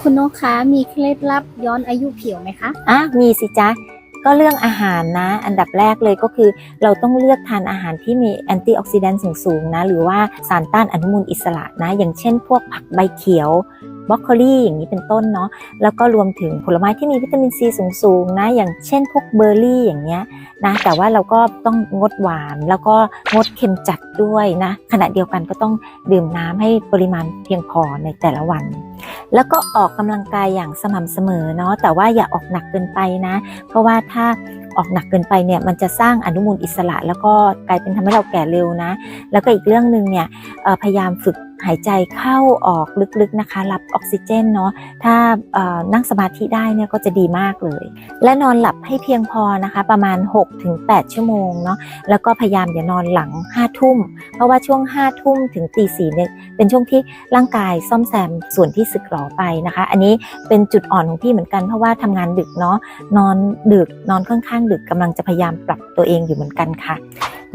คุณนกคะมีเคล็ดลับย้อนอายุผิวไหมคะอะมีสิจ๊ะก็เรื่องอาหารนะ อันดับแรกเลยก็คือ เราต้องเลือกทานอาหารที่มีแอนตี้ออกซิแดนต์สูงๆนะ หรือว่าสารต้านอนุมูลอิสระนะ อย่างเช่นพวกผักใบเขียวบรอกโคลีอย่างนี้เป็นต้นเนาะแล้วก็รวมถึงผลไม้ที่มีวิตามินซีสูงๆนะ อย่างเช่นพวกเบอร์รี่อย่างเงี้ยนะแต่ว่าเราก็ต้องงดหวานแล้วก็งดเค็มจัดด้วยนะ ขณะเดียวกันก็ต้องดื่มน้ำให้ปริมาณเพียงพอในแต่ละวัน แล้วก็ออกกำลังกายอย่างสม่ำเสมอเนาะแต่ว่าอย่าออกหนักเกินไปนะ เพราะว่าถ้าออกหนักเกินไปเนี่ยมันจะสร้างอนุมูลอิสระ แล้วก็กลายเป็นทำให้เราแก่เร็วนะ แล้วก็อีกเรื่องหนึ่งเนี่ยพยายามฝึกหายใจเข้าออกลึกๆนะคะ รับออกซิเจนเนาะถ้านั่งสมาธิได้เนี่ยก็จะดีมากเลย และนอนหลับให้เพียงพอนะคะ ประมาณ 6-8 ชั่วโมงเนาะแล้วก็พยายามอย่านอนหลัง 5 ทุ่ม เพราะว่าช่วง 5 ทุ่มถึงตีสี่เนี่ยเป็นช่วงที่ร่างกายซ่อมแซมส่วนที่สึกหรอไปนะคะ อันนี้เป็นจุดอ่อนของพี่เหมือนกันเพราะว่าทำงานดึกเนาะนอนดึกนอนค่อนข้างดึกกำลังจะพยายามปรับตัวเองอยู่เหมือนกันค่ะ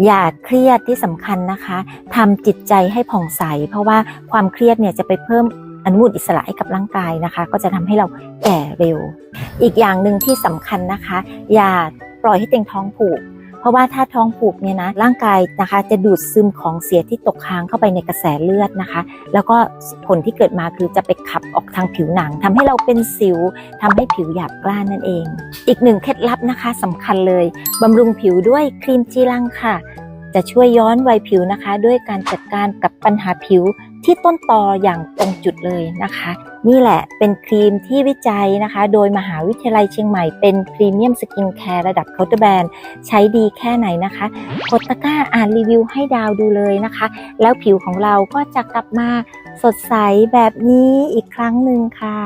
อย่าเครียดที่สำคัญนะคะทำจิตใจให้ผ่องใส เพราะว่าความเครียดเนี่ยจะไปเพิ่มอนุมูลอิสระให้กับร่างกายนะคะ ก็จะทำให้เราแก่เร็ว อีกอย่างหนึ่งที่สำคัญนะคะ อย่าปล่อยให้เต็งท้องผูก เพราะว่าถ้าท้องผูกเนี่ยนะร่างกายนะคะจะดูดซึมของเสียที่ตกค้างเข้าไปในกระแสเลือดนะคะ แล้วก็ผลที่เกิดมาคือจะไปขับออกทางผิวหนังทำให้เราเป็นสิวทำให้ผิวหยาบกร้านนั่นเอง อีกหนึ่งเคล็ดลับนะคะสำคัญเลยบำรุงผิวด้วยครีมจีรังค่ะ จะช่วยย้อนวัยผิวนะคะ ด้วยการจัดการกับปัญหาผิวที่ต้นตออย่างตรงจุดเลยนะคะ นี่แหละเป็นครีมที่วิจัยนะคะ โดยมหาวิทยาลัยเชียงใหม่เป็นพรีเมียมสกินแคร์ระดับเคาน์เตอร์แบรนด์ใช้ดีแค่ไหนนะคะกดตะกร้าอ่านรีวิวให้ดาวดูเลยนะคะ แล้วผิวของเราก็จะกลับมาสดใสแบบนี้อีกครั้งหนึ่งค่ะ